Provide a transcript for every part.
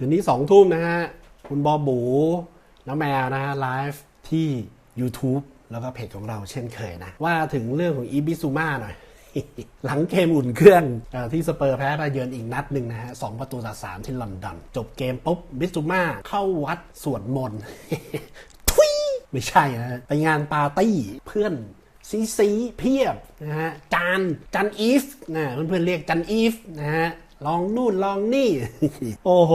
ืนนี้สองทุ่มนะฮะ คุณบอบูน้องแมวนะฮะไลฟ์ที่ YouTube แล้วก็เพจของเราเช่นเคยนะ ว่าถึงเรื่องของอีบิซูมาหน่อย หลังเกมอุ่นเครื่องอที่สเปอร์แพ้ไปเยือนอีกนัดหนึ่งนะฮะสองประตูต่อสามที่ลอนดอน จบเกมปุ๊บบิซูมาเข้าวัดสวดมนต์ทุยไม่ใช่นะฮะไปงานปาร์ตี้เพื่อนซีซีเพียบนะฮะจานจันอีฟนะเพื่อนๆเรียกจันอีฟนะฮะ ลองนู่นลองนี่ โอ้โห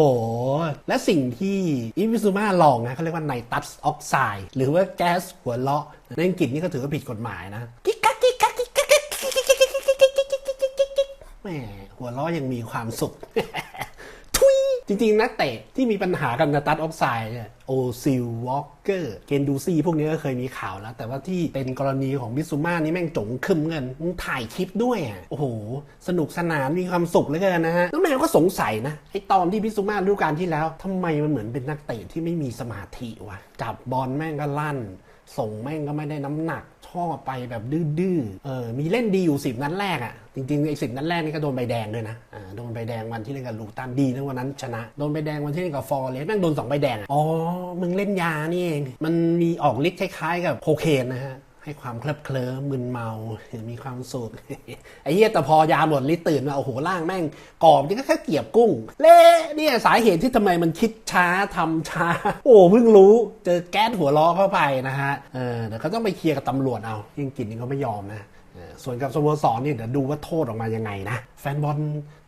และสิ่งที่อีฟิซูมาลองนะเขาเรียกว่าไนตัสออกไซด์หรือว่าแก๊สหัวเลาะในอังกฤษนี่ก็ถือว่าผิดกฎหมายนะกิ๊กกักกิ๊กกักกิ๊กกักกิ๊กกักกิ๊กกักกิ๊กกักกิ๊กกักกิ๊กกักกิ๊กกักกิ๊กแหมหัวเราะยังมีความสุข จริงๆ นักเตะที่มีปัญหากับนาตัสออกไซด์เนี่ยโอซิลวอลเกอร์ เกนดูซี่พวกนี้ก็เคยมีข่าวแล้ว แต่ว่าที่เป็นกรณีของบิซูมานี่แม่งจงคึมเงินมึงถ่ายคลิปด้วยอะโอ้โห สนุกสนานมีความสุขเหลือเกินนะฮะน้องแมวก็สงสัยนะไอตอนที่บิซูมาฤดูกาลที่แล้วทำไมมันเหมือนเป็นนักเตะที่ไม่มีสมาธิวะจับบอลแม่งก็ลั่น ส่งแม่งก็ไม่ได้น้ำหนัก ชอบไปแบบดื้อๆเออมีเล่นดีอยู่สิบนัดแรกอะ่ะจริงๆไอ้สิบนัดแรกนี่ก็โดนใบแดงด้วยนะอ่าโดนใบแดงวันที่เล่นกับลูตันดีนะวันนั้นชนะ โดนใบแดงวันที่เล่นกับฟอร์เรสแม่งโดนสองใบแดงอะอ๋อมึงเล่นยานี่เองมันมีออกฤทธิ์คล้ายๆกับโคเคนนะฮะ ให้ความเคลิบเคลิ้มมึนเมามีความสุขไอ้เหี้ยแต่พอยาหมดลิตื่นมาโอ้โหร่างแม่งกรอบนี่ก็แค่เกียบกุ้ง เละเนี่ยสาเหตุที่ทำไมมันคิดช้าทำช้า โอ้เพิ่งรู้เจอแก๊สหัวล้อเข้าไปนะฮะเออเดี๋ยวเขาต้องไปเคลียร์กับตำรวจเอายิ่งกินนี่เขาไม่ยอมนะ ส่วนกับสโมสรนี่ยเดี๋ยวดูว่าโทษออกมายังไงนะ แฟนบอล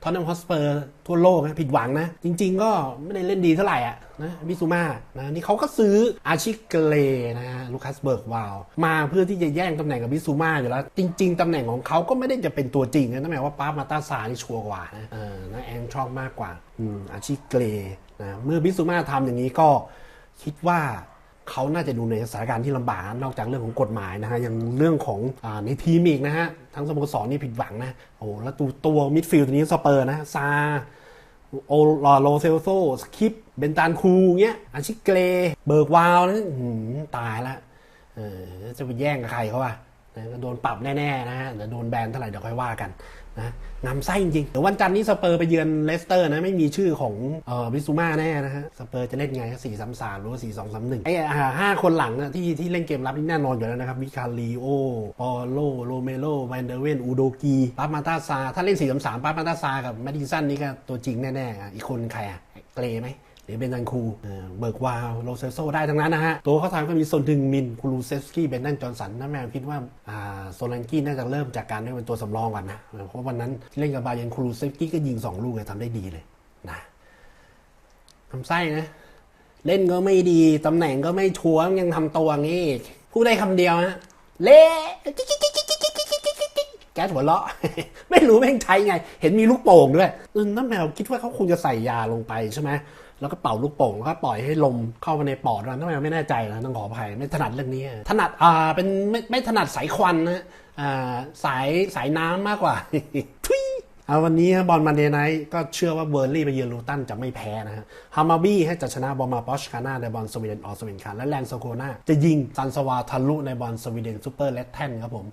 ทอนนัมฮอสเปอร์ทั่วโลกนะผิดหวังนะ จริง ๆ ก็ไม่ได้เล่นดีเท่าไหร่อะนะมิซูมานะนี่เขาก็ซื้ออาชิเกเลนะฮะลูคัสเบิร์กวาลมาเพื่อที่จะแย่งตำแหน่งกับมิซูมาอยู่แล้ว จริง ๆตำแหน่งของเขาก็ไม่ได้จะเป็นตัวจริงนะนั่นหมายว่าป้ามาตาซานี่ชัวร์กว่านะเออนะแอนชอบมากกว่าอืมอาชิเกเลนะเมื่อมิซูมาทำอย่างนี้ก็คิดว่า เขาน่าจะดูในสถานการณ์ที่ลำบากนอกจากเรื่องของกฎหมายนะฮะยังเรื่องของอในทีมอีกนะฮะทั้งสโมสรนี่ผิดหวังนะโอ้แล้วตัวตัวมิดฟิลด์ตัวนี้สเปอร์นะซาโอลอโลเซลโซสคิปเบนตานคูเงี้ยอาชิเกเลเบิร์กวาวนะอื้อหือตายละเออจะไปแย่งกับใครเขาอะ นะโดนปรับแน่ๆนะฮะเดี๋ยวโดนแบนเท่าไหร่เดี๋ยวค่อยว่ากันนะงามไส้จริง เดี๋ยววันจันทร์นี้สเปอร์ไปเยือนเลสเตอร์นะ ไม่มีชื่อของเอ่อบิซูมาแน่นะฮะ สเปอร์จะเล่นไงสี่สามสามหรือว่าสี่สองสามหนึ่งไอ้อ่าห้าคนหลังอะที่ที่เล่นเกมรับนี่แน่นอนอยู่แล้วนะครับมิคาลีโอปอโลโรเมโลแวนเดเวนอูโดกีปามาตาซา ถ้าเล่นสี่สามสามปามาตาซากับแมดดิสันนี่ก็ตัวจริงแน่ๆอะอีกคนใครอะเกรไหม หรือเบนจันคูเออเบิร์กวาวโรเซโซได้ทั้งนั้นนะฮะ ตัวเขาทางก็มีโซนดึงมินคูลูเซสกี้เบนนันจอร์สันน้าแมวคิดว่าโซลันกี้น่าจะเริ่มจากการได้เป็นตัวสำรองก่อนนะ เพราะวันนั้นเล่นกับบาเยนคูลูเซสกี้ก็ยิง 2 ลูกเลยทำได้ดีเลยนะทำไส้นะ เล่นก็ไม่ดีตำแหน่งก็ไม่ชัวร์ยังทำตัวงี้พูดได้คำเดียวฮะเละ แก๊สหัวเราะ ไม่รู้แม่งใช้ไง เห็นมีลูกโป่งด้วยเออน้าแมวคิดว่าเขาคงจะใส่ยาลงไปใช่ไหมแล้วก็เป่าลูกโป่งแล้วก็ปล่อยให้ลมเข้ามาในปอดนะน้าแมวไม่แน่ใจนะต้องขออภัยไม่ถนัดเรื่องนี้ ถนัดอ่าเป็นไม่ไม่ถนัดสายควันนะอ่าสายสายน้ำมากกว่าทุยเอาวันนี้บอลมันเดย์ไนก็เชื่อว่าเบอร์ลี่ไปเยือนลูตันจะไม่แพ้นะฮะฮามาบี้ให้จะชนะบอลมาปอชคาน่าในบอลสวีเดนออสเวนคานและแลนโซโคนาจะยิงซันสวาทะลุในบอลสวีเดนซูเปอร์เลตแทนครับผม